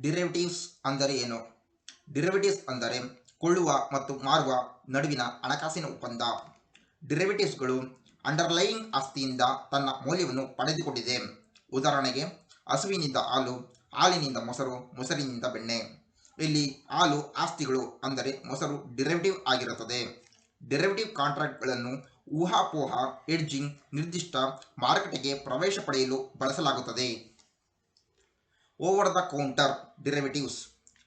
Derivatives ಅಂದರೆ ಏನು? ಡಿರೆವಿಟಿವ್ಸ್ ಅಂದರೆ ಕೊಳ್ಳುವ ಮತ್ತು ಮಾರುವ ನಡುವಿನ ಹಣಕಾಸಿನ ಒಪ್ಪಂದ. ಡಿರೆವಿಟಿವ್ಸ್ಗಳು ಅಂಡರ್ಲೈಯಿಂಗ್ ಆಸ್ತಿಯಿಂದ ತನ್ನ ಮೌಲ್ಯವನ್ನು ಪಡೆದುಕೊಂಡಿದೆ. ಉದಾಹರಣೆಗೆ, ಹಸುವಿನಿಂದ ಹಾಲು, ಹಾಲಿನಿಂದ ಮೊಸರು, ಮೊಸರಿನಿಂದ ಬೆಣ್ಣೆ. ಇಲ್ಲಿ ಹಾಲು ಆಸ್ತಿಗಳು ಅಂದರೆ ಮೊಸರು ಡಿರೆವಿಟಿವ್ ಆಗಿರುತ್ತದೆ. ಡಿರೆವಿಟಿವ್ ಕಾಂಟ್ರಾಕ್ಟ್ಗಳನ್ನು ಊಹಾಪೋಹ ಎಡ್ಜಿಂಗ್ ನಿರ್ದಿಷ್ಟ ಮಾರುಕಟ್ಟೆಗೆ ಪ್ರವೇಶ ಪಡೆಯಲು ಬಳಸಲಾಗುತ್ತದೆ. ಓವರ್ ದ ಕೌಂಟರ್ ಡಿರೈವೇಟಿವ್ಸ್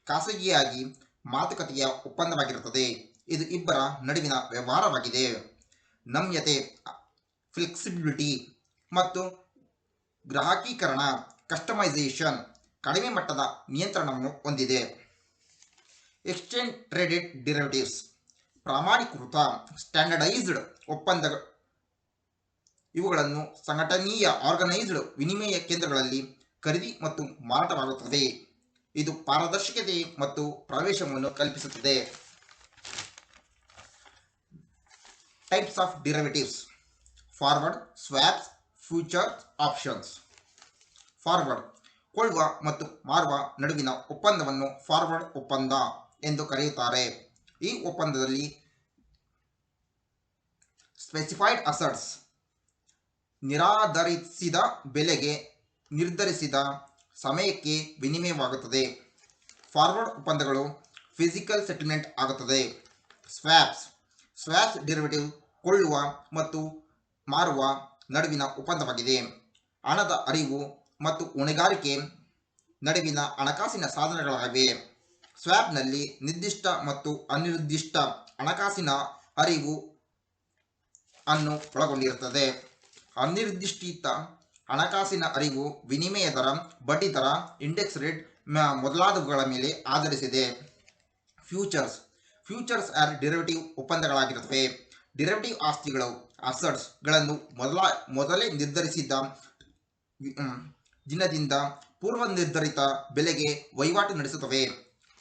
ಖಾಸಗಿಯಾಗಿ ಮಾತುಕತೆಯ ಒಪ್ಪಂದವಾಗಿರುತ್ತದೆ. ಇದು ಇಬ್ಬರ ನಡುವಿನ ವ್ಯವಹಾರವಾಗಿದೆ. ನಮ್ಯತೆ ಫ್ಲೆಕ್ಸಿಬಿಲಿಟಿ ಮತ್ತು ಗ್ರಾಹಕೀಕರಣ ಕಸ್ಟಮೈಸೇಷನ್ ಕಡಿಮೆ ಮಟ್ಟದ ನಿಯಂತ್ರಣವನ್ನು ಹೊಂದಿದೆ. ಎಕ್ಸ್ಚೇಂಜ್ ಟ್ರೇಡೆಡ್ ಡಿರೈವೇಟಿವ್ಸ್ ಪ್ರಾಮಾಣೀಕೃತ ಸ್ಟ್ಯಾಂಡರ್ಡೈಸ್ಡ್ ಒಪ್ಪಂದ ಇವುಗಳನ್ನು ಸಂಘಟನೀಯ ಆರ್ಗನೈಸ್ಡ್ ವಿನಿಮಯ ಕೇಂದ್ರಗಳಲ್ಲಿ ಖರೀದಿ ಮತ್ತು ಮಾರಾಟವಾಗುತ್ತದೆ. ಇದು ಪಾರದರ್ಶಕತೆ ಮತ್ತು ಪ್ರವೇಶವನ್ನು ಕಲ್ಪಿಸುತ್ತದೆ. Types of derivatives forward swaps future options forward ಕೊಳ್ಳುವ ಮತ್ತು ಮಾರುವ ನಡುವಿನ ಒಪ್ಪಂದವನ್ನು ಫಾರ್ವರ್ಡ್ ಒಪ್ಪಂದ ಎಂದು ಕರೆಯುತ್ತಾರೆ. ಈ ಒಪ್ಪಂದದಲ್ಲಿ ಸ್ಪೆಸಿಫೈಡ್ ಅಸರ್ಟ್ಸ್ ನಿರಾಧರಿಸಿದ ಬೆಲೆಗೆ ನಿರ್ಧರಿಸಿದ ಸಮಯಕ್ಕೆ ವಿನಿಮಯವಾಗುತ್ತದೆ. ಫಾರ್ವರ್ಡ್ ಒಪ್ಪಂದಗಳು ಫಿಸಿಕಲ್ ಸೆಟಲ್ಮೆಂಟ್ ಆಗುತ್ತದೆ. ಸ್ವ್ಯಾಪ್ಸ್ ಸ್ವ್ಯಾಪ್ಸ್ ಡೆರಿವೇಟಿವ್ ಕೊಳ್ಳುವ ಮತ್ತು ಮಾರುವ ನಡುವಿನ ಒಪ್ಪಂದವಾಗಿದೆ. ಹಣದ ಅರಿವು ಮತ್ತು ಹೊಣೆಗಾರಿಕೆ ನಡುವಿನ ಹಣಕಾಸಿನ ಸಾಧನಗಳಾಗಿವೆ. ಸ್ವ್ಯಾಪ್ನಲ್ಲಿ ನಿರ್ದಿಷ್ಟ ಮತ್ತು ಅನಿರ್ದಿಷ್ಟ ಹಣಕಾಸಿನ ಅರಿವು ಅನ್ನು ಒಳಗೊಂಡಿರುತ್ತದೆ. ಅನಿರ್ದಿಷ್ಟ ಹಣಕಾಸಿನ ಅರಿವು, ವಿನಿಮಯ ದರ, ಬಡ್ಡಿ ದರ, ಇಂಡೆಕ್ಸ್ ರೇಟ್ ಮೊದಲಾದವುಗಳ ಮೇಲೆ ಆಧರಿಸಿದೆ. ಫ್ಯೂಚರ್ಸ್. ಫ್ಯೂಚರ್ಸ್ ಆರ್ ಡಿರೆವಟಿವ್ ಒಪ್ಪಂದಗಳಾಗಿರುತ್ತವೆ. ಡಿರೆವಟಿವ್ ಆಸ್ತಿಗಳು ಅಸಟ್ಸ್ಗಳನ್ನು ಮೊದಲ, ಮೊದಲೇ ನಿರ್ಧರಿಸಿದ್ದ ದಿನದಿಂದ ಪೂರ್ವ ನಿರ್ಧರಿತ ಬೆಲೆಗೆ ವಹಿವಾಟು ನಡೆಸುತ್ತವೆ.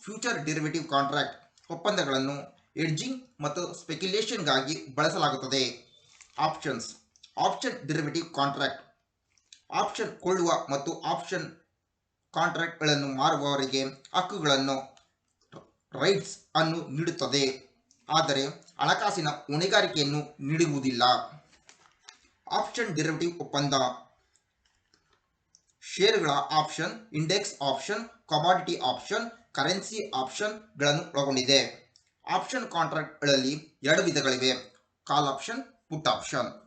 ಫ್ಯೂಚರ್ ಡಿರೈವೇಟಿವ್ ಕಾಂಟ್ರಾಕ್ಟ್ ಒಪ್ಪಂದಗಳನ್ನು ಎಡ್ಜಿಂಗ್ ಮತ್ತು ಸ್ಪೆಕ್ಯುಲೇಷನ್ಗಾಗಿ ಬಳಸಲಾಗುತ್ತದೆ. Options. Option derivative contract. Option ಕೊಳ್ಳುವ ಮತ್ತು ಆಪ್ಷನ್ ಕಾಂಟ್ರಾಕ್ಟ್ಗಳನ್ನು ಮಾರುವವರಿಗೆ ಹಕ್ಕುಗಳನ್ನು ರೈಟ್ಸ್ ಅನ್ನು ನೀಡುತ್ತದೆ. ಆದರೆ ಹಣಕಾಸಿನ ಹೊಣೆಗಾರಿಕೆಯನ್ನು ನೀಡುವುದಿಲ್ಲ. ಆಪ್ಷನ್ ಡಿರೈವೇಟಿವ್ ಒಪ್ಪಂದ. ಷೇರುಗಳ option, index option, commodity option, currency ಆಪ್ಷನ್ಗಳನ್ನು ಒಳಗೊಂಡಿದೆ. ಆಪ್ಷನ್ ಕಾಂಟ್ರಾಕ್ಟ್ಗಳಲ್ಲಿ ಎರಡು ವಿಧಗಳಿವೆ. Call option, put option.